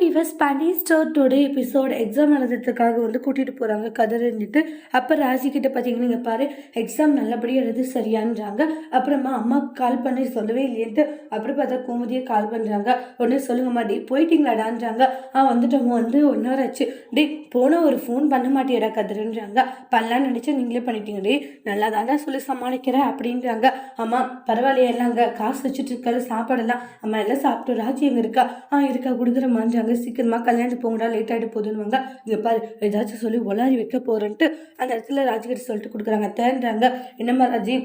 Viewers பனி store episode exam எழுதுறதுக்காக வந்து கூட்டிகிட்டு போகிறாங்க கதறிஞ்சிட்டு அப்போ ராஜி கிட்ட பார்த்தீங்கன்னா நீங்கள் பாரு எக்ஸாம் நல்லபடியாக எழுது சரியான்றாங்க. அப்புறமா அம்மா கால் பண்ணி சொல்லவே இல்லையன்ட்டு அப்புறம் பார்த்தா கோமதியை கால் பண்ணுறாங்க உடனே சொல்லுங்கம்மா டே போயிட்டீங்களாடான்றாங்க. ஆ வந்துட்டோம் வந்து ஒன் ஹவர் ஆச்சு டே போன ஒரு ஃபோன் பண்ண மாட்டேடா கதறுன்றாங்க. பண்ணலான்னு நினச்சா நீங்களே பண்ணிட்டீங்க. டே நல்லா தாண்டா சொல்லி சமாளிக்கிறேன் அப்படின்றாங்க. அம்மா பரவாயில்லையா இல்லைங்க காசு வச்சுட்டு இருக்காரு சாப்பாடெல்லாம். அம்மா எல்லாம் சாப்பிட்டு ராஜி எங்கே இருக்கா? ஆ இருக்கா கொடுக்குறமான்றாங்க சீக்கிரமாக கல்யாணத்துக்கு போங்கடா லேட் ஆகிட்டு போதுன்னுவாங்க. இங்கே பாரு ஏதாச்சும் சொல்லி ஒலாரி வைக்க போகிறேன்ட்டு அந்த இடத்துல ராஜிகிட்ட சொல்லிட்டு கொடுக்குறாங்க அத்தைன்றாங்க. என்னம்மா ராஜி?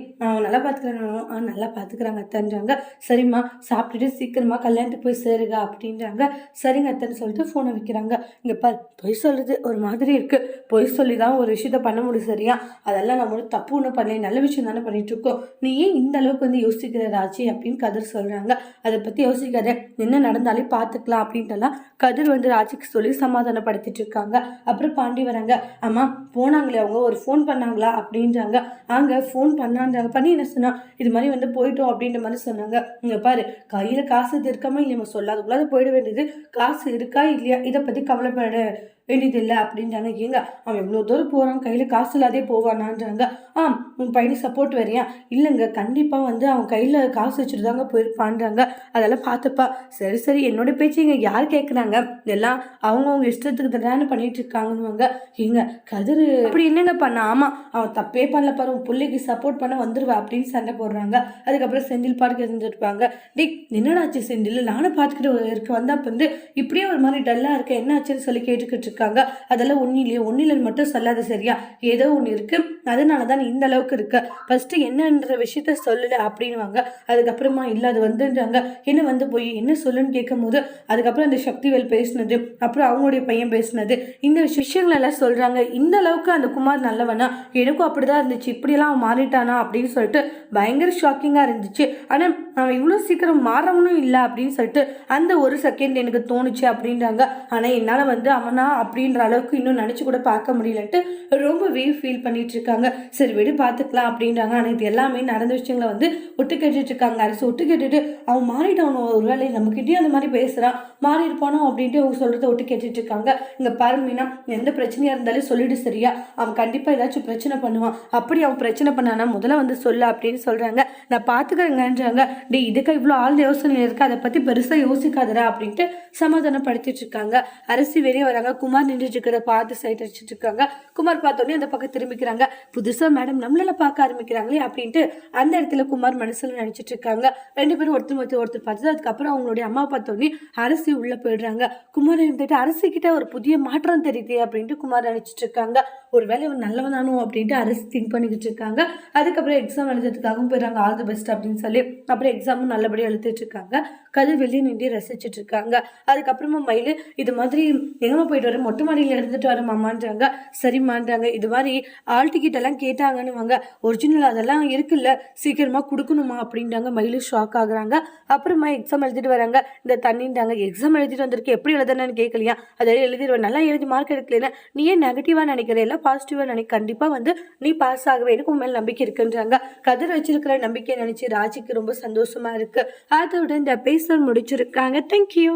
நல்லா பார்த்துக்கிறாங்க ஆ நல்லா பார்த்துக்கிறாங்க அத்தைன்றாங்க. சரிம்மா சாப்பிட்டுட்டு சீக்கிரமாக கல்யாணத்துக்கு போய் சேருங்க அப்படின்றாங்க. சரிங்க அத்தன்னு சொல்லிட்டு ஃபோனை வைக்கிறாங்க. இங்கே பாரு பொய் சொல்கிறது ஒரு மாதிரி இருக்குது பொய் சொல்லி தான் ஒரு விஷயத்த பண்ண முடியும் சரியா? அதெல்லாம் நம்ம ஒரு தப்பு ஒன்றும் பண்ணல நல்ல விஷயம் தானே பண்ணிட்டு இருக்கோம். நீ ஏன் இந்த அளவுக்கு வந்து யோசிக்கிற ராஜி அப்படின்னு கதர் சொல்கிறாங்க அதை பற்றி யோசிக்காத. என்ன நடந்தாலே பார்த்துக்கலாம் அப்படின்ட்டுலாம் கதிர் வந்து ராஜிக்கு சொல்லி சமாதானப்படுத்திட்டு இருக்காங்க அப்புறம் பாண்டி வராங்க அம்மா போனாங்களே அவங்க ஒரு ஃபோன் பண்ணாங்களா? அப்படின்றாங்க. அங்கே ஃபோன் பண்ணான்றாங்க. பண்ணி என்ன சொன்னா? இது மாதிரி வந்து போயிட்டோம் அப்படின்ற மாதிரி சொன்னாங்க. இங்கே பாரு கையில் காசு இது இருக்காம இல்லையா சொல்லாதுக்குள்ளாத போயிட வேண்டியது. காசு இருக்கா இல்லையா? இதை பற்றி கவலைப்பட. வேண்டியதில்லை அப்படின்றாங்க ஏங்க அவன் எவ்வளோ தூரம் போகிறான் கையில் காசு இல்லாதே போவானான்றாங்க. ஆ உன் பையனுக்கு சப்போர்ட் வரியா? இல்லைங்க கண்டிப்பாக வந்து அவன் கையில் காசு வச்சுட்டு தாங்க போயிருப்பான்றாங்க. அதெல்லாம் பார்த்துப்பா. சரி சரி என்னோட பேச்சு இங்கே யார் கேட்குறாங்க எல்லாம் அவங்கவுங்க இஷ்டத்துக்கு தானே பண்ணிட்டு இருக்காங்கன்னுவாங்க. ஏங்க கதிர் அப்படி என்னங்க பண்ண ஆமாம் அவன் தப்பே பண்ணல பாரு. உன் பிள்ளைக்கு சப்போர்ட் பண்ண வந்துடுவா அப்படின்னு சண்டை போடுறாங்க. அதுக்கப்புறம் செந்தில் பாட்டுக்கு இருந்துருப்பாங்க டே என்னடாச்சு செந்தில்? நானும் பார்த்துக்கிட்டு இருக்க வந்தப்போ வந்து இப்படியே ஒரு மாதிரி டல்லாக இருக்க என்ன ஆச்சுன்னு சொல்லி கேட்டுக்கிட்டு இருக்காங்க அதெல்லாம் ஒன்றும் இல்லையா. ஒன்றில் மட்டும் சொல்லாத சரியா? ஏதோ ஒன்று இருக்குது அதனால தான் இந்த அளவுக்கு இருக்கு. ஃபஸ்ட்டு என்னன்ற விஷயத்த சொல்லல அப்படின்வாங்க அதுக்கப்புறமா இல்லை அது வந்துன்றாங்க. என்ன வந்து போய்? என்ன சொல்லுன்னு கேட்கும்போது அதுக்கப்புறம் அந்த சக்திவேல் பேசினது அப்புறம் அவங்களுடைய பையன் பேசினது இந்த விஷயங்கள் எல்லாம் இந்த அளவுக்கு அந்த குமார் நல்லவனா? எனக்கும் அப்படி தான் இருந்துச்சு. இப்படியெல்லாம் அவன் மாறிட்டானா அப்படின்னு சொல்லிட்டு பயங்கர ஷாக்கிங்காக இருந்துச்சு. ஆனால் அவன் இவ்வளோ சீக்கிரம் மாறவனும் இல்லை அப்படின்னு சொல்லிட்டு அந்த ஒரு செகண்ட் எனக்கு தோணுச்சு அப்படின்றாங்க. ஆனால் என்னால் வந்து அவனா அப்படின்ற அளவுக்கு இன்னும் நினச்சி கூட பார்க்க முடியலன்ட்டு ரொம்பவே ஃபீல் பண்ணிட்டு இருக்காங்க. சரி விடு பார்த்துக்கலாம் அப்படின்றாங்க. ஆனால் இது எல்லாமே நடந்த விஷயங்களை வந்து ஒட்டு கேட்டுட்டு இருக்காங்க. அரசு ஒட்டு கேட்டுட்டு அவன் மாறிட்டான் ஒரு வேலை நம்மக்கிட்டேயும் அந்த மாதிரி பேசுகிறான் மாறி இருப்பானோ அப்படின்ட்டு அவங்க சொல்கிறத ஒட்டு கேட்டுட்டு இருக்காங்க. இங்கே பாருமீனா எந்த பிரச்சனையாக இருந்தாலும் சொல்லிடு சரியா? அவன் கண்டிப்பாக ஏதாச்சும் பிரச்சனை பண்ணுவான். அப்படி அவன் பிரச்சனை பண்ணானா முதல்ல வந்து சொல்லு அப்படின்னு சொல்கிறாங்க நான் பார்த்துக்கிறேங்கன்றாங்க டே இதுக்கு இவ்வளோ ஆழ்ந்த யோசனை இருக்குது அதை பற்றி பெருசாக யோசிக்காதடா அப்படின்ட்டு சமாதானப்படுத்திட்டு இருக்காங்க. அரசு வெளியே வராங்க. குமார் நின்றுட்டு இருக்கிற பார்த்து சைட் அடிச்சுட்டு இருக்காங்க. குமார் பார்த்தோன்னே அந்த பக்கம் திரும்பிக்கிறாங்க. புதுசாக மேடம் நம்மளால பார்க்க ஆரம்பிக்கிறாங்களே அப்படின்ட்டு அந்த இடத்துல குமார் மனசில் நினச்சிட்டு இருக்காங்க. ரெண்டு பேரும் ஒருத்தர் ஒருத்தர் ஒருத்தர் பார்த்து அதுக்கப்புறம் அவங்களுடைய அம்மா பார்த்தோன்னே அரசி உள்ளே போயிடுறாங்க. குமார் இருந்துட்டு அரசி கிட்ட ஒரு புதிய மாற்றம் தெரியுது அப்படின்ட்டு குமார் நினச்சிட்டு இருக்காங்க. ஒரு வேலை இவன் நல்லவனானோ அப்படின்ட்டு அரசு திங்க் பண்ணிக்கிட்டு இருக்காங்க. அதுக்கப்புறம் எக்ஸாம் எழுதுறதுக்காகவும் போயிடுறாங்க. ஆல் தி பெஸ்ட் அப்படின்னு சொல்லி அப்புறம் எக்ஸாமும் நல்லபடியாக எழுதிட்டு இருக்காங்க. கதிர் வெளியே நின்று ரசிச்சுட்டு இருக்காங்க. அதுக்கப்புறமா மயில் இது மாதிரி எங்கம்மா போயிட்டு வர மொட்டை மாடியில் எடுத்துகிட்டு வர மாமான்றாங்க சரிம்மான்றாங்க. இது மாதிரி ஆல் டிக்கெட் கேட்டாங்கன்னு வாங்க ஒரிஜினல் அதெல்லாம் இருக்குல்ல. சீக்கிரமாக கொடுக்கணுமா அப்படின்றாங்க. மயிலும் ஷாக் ஆகுறாங்க. அப்புறமா எக்ஸாம் எழுதிட்டு வராங்க. இந்த தண்ணின்றாங்க. எக்ஸாம் எழுதிட்டு வந்திருக்கு. எப்படி எழுதுனேன்னு கேட்கலையா அதை எழுதிடுவேன். நல்லா எழுதி மார்க் எடுக்கலைன்னா நீ ஏன் நெகட்டிவாக நினைக்கிற? எல்லாம் பாசிட்டிவாக நினை கண்டிப்பாக வந்து நீ பாஸ் ஆகவே எனக்கு உன் மேலே நம்பிக்கை இருக்குன்றாங்க. கதிர் வச்சிருக்கிற நம்பிக்கையை நினச்சி ராஜிக்கு ரொம்ப சந்தோஷமாக இருக்குது அதோட இந்த பேசல் முடிச்சிருக்காங்க. தேங்க்யூ